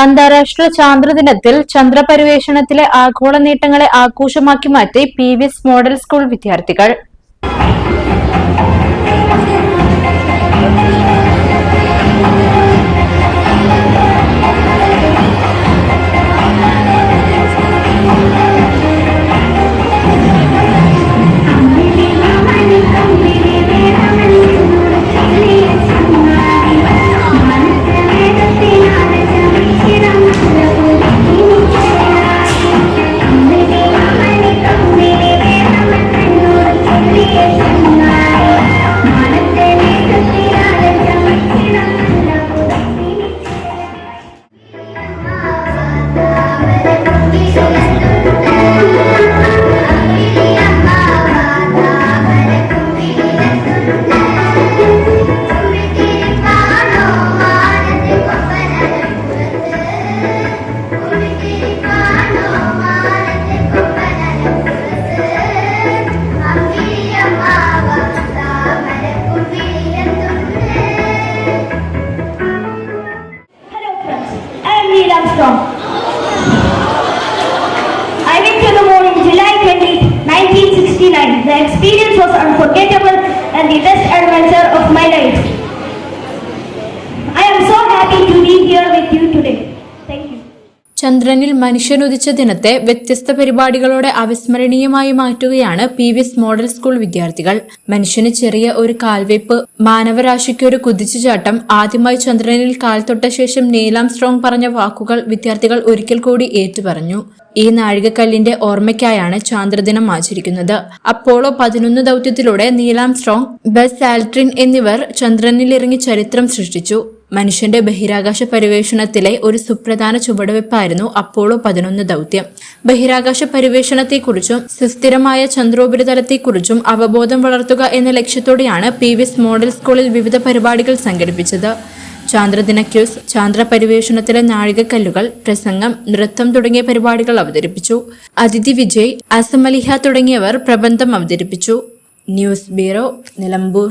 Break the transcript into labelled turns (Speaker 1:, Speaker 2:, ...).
Speaker 1: അന്താരാഷ്ട്ര ചാന്ദ്രദിനത്തിൽ ചന്ദ്രപര്യവേഷണത്തിലെ ആഗോള നേട്ടങ്ങളെ ആഘോഷമാക്കി മാറ്റി പി മോഡൽ സ്കൂൾ വിദ്യാർത്ഥികൾ.
Speaker 2: Experience was unforgettable
Speaker 1: ചന്ദ്രനിൽ മനുഷ്യനുദിച്ച ദിനത്തെ വ്യത്യസ്ത പരിപാടികളോടെ അവിസ്മരണീയമായി മാറ്റുകയാണ് P V S model school വിദ്യാർത്ഥികൾ. മനുഷ്യന് ചെറിയ ഒരു കാൽവെപ്പ് മാനവരാശിക്ക് ഒരു കുതിച്ചുചാട്ടം ആദ്യമായി ചന്ദ്രനിൽ കാൽ തൊട്ട ശേഷം നീലാം സ്ട്രോങ് പറഞ്ഞ വാക്കുകൾ വിദ്യാർത്ഥികൾ ഒരിക്കൽ കൂടി ഏറ്റുപറഞ്ഞു. ഈ നാഴികക്കല്ലിന്റെ ഓർമ്മയ്ക്കായാണ് ചാന്ദ്രദിനം ആചരിക്കുന്നത്. അപ്പോളോ പതിനൊന്ന് ദൗത്യത്തിലൂടെ നീലാം സ്ട്രോങ് ബസ് ആൽട്രിൻ എന്നിവർ ചന്ദ്രനിലിറങ്ങി ചരിത്രം സൃഷ്ടിച്ചു. മനുഷ്യന്റെ ബഹിരാകാശ പരിവേഷണത്തിലെ ഒരു സുപ്രധാന ചുവടുവെപ്പായിരുന്നു അപ്പോളോ പതിനൊന്ന് ദൗത്യം. ബഹിരാകാശ പരിവേഷണത്തെക്കുറിച്ചും സുസ്ഥിരമായ ചന്ദ്രോപരിതലത്തെക്കുറിച്ചും അവബോധം വളർത്തുക എന്ന ലക്ഷ്യത്തോടെയാണ് പി വിസ് മോഡൽ സ്കൂളിൽ വിവിധ പരിപാടികൾ സംഘടിപ്പിച്ചത്. ചാന്ദ്രദിന ക്യൂസ് ചാന്ദ്ര പര്യവേഷണത്തിലെ നാഴികക്കല്ലുകൾ പ്രസംഗം നൃത്തം തുടങ്ങിയ പരിപാടികൾ അവതരിപ്പിച്ചു. അതിഥി വിജയ് അസമലിഹ തുടങ്ങിയവർ പ്രബന്ധം അവതരിപ്പിച്ചു. News bureau Nilambur.